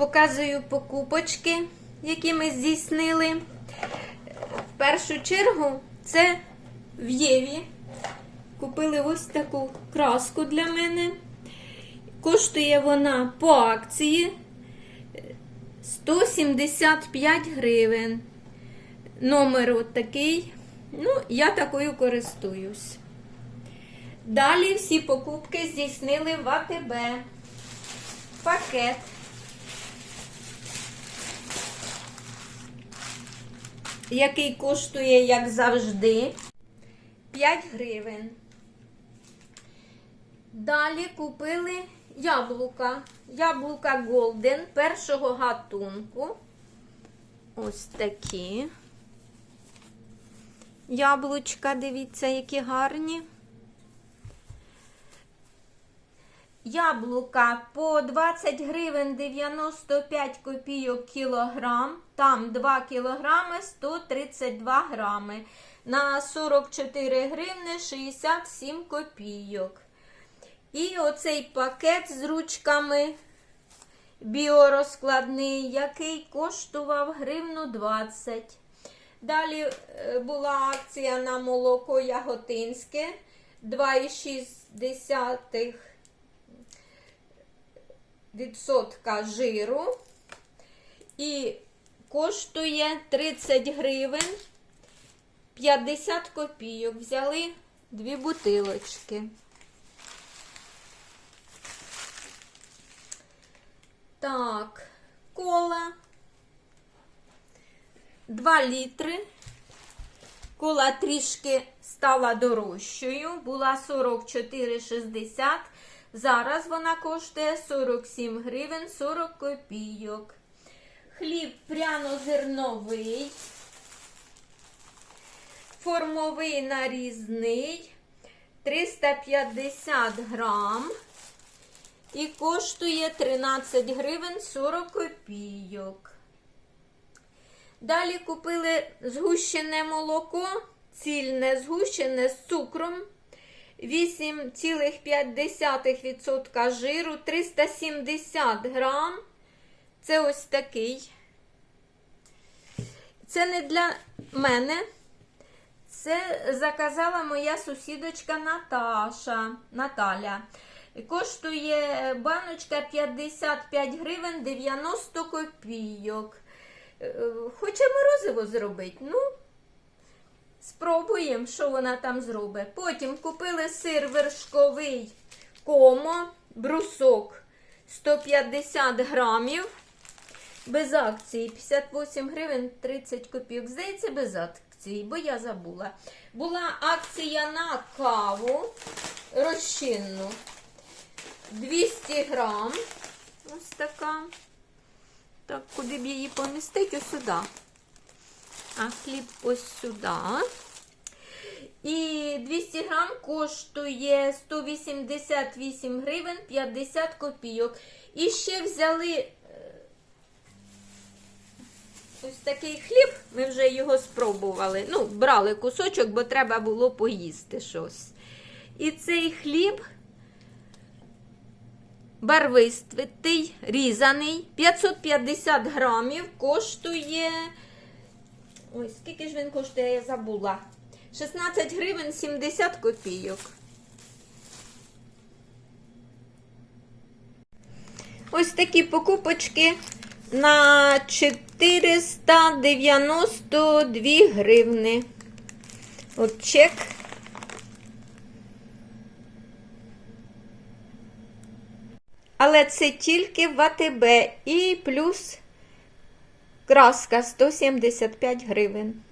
показую покупочки, які ми здійснили. В першу чергу це в Єві. Купили ось таку краску для мене. Коштує вона по акції 175 гривень. Номер от такий. Ну, я такою користуюсь. Далі всі покупки здійснили в АТБ. Пакет. Який коштує, як завжди, 5 гривень. Далі купили яблука. Яблука Голден першого гатунку. Ось такі. Яблучка, дивіться, які гарні. Яблука по 20 гривень 95 копійок кілограм. Там 2 кілограми 132 грами. На 44 гривни 67 копійок. І оцей пакет з ручками біорозкладний, який коштував гривну 20. Далі е, була акція на молоко яготинське 2,6 відсотка жиру і коштує 30 гривень 50 копійок. Взяли дві бутилочки. Так, кола 2 літри. Кола трішки стала дорожчою, була 44,60. Зараз вона коштує 47 гривень 40 копійок. Хліб пряно-зерновий, формовий нарізний 350 грам і коштує 13 гривень 40 копійок. Далі купили згущене молоко, цільне згущене з цукром. 8,5% жиру, 370 грам. Це ось такий. Це не для мене. Це заказала моя сусідочка Наташа, Наталя. Коштує баночка 55 гривень 90 копійок. Е, Хоче морозиво зробити. Ну, Спробуємо, що вона там зробить. Потім купили сир вершковий комо, брусок 150 грамів. Без акції 58 гривень 30 копійок. Здається, без акції, бо я забула. Була акція на каву розчинну. 200 грам. Ось така. Так, куди б її помістити? Ось сюди. А хліб ось сюди. І 200 грам коштує 188 гривень 50 копійок. І ще взяли е, ось такий хліб, ми вже його спробували. Ну, брали кусочок, бо треба було поїсти щось. І цей хліб барвистий, різаний, 550 грамів, коштує. Ой, скільки ж він коштує, я забула. 16 гривень 70 копійок. Ось такі покупочки на 492 гривни. От чек. Але це тільки в АТБ і плюс краска 175 гривень.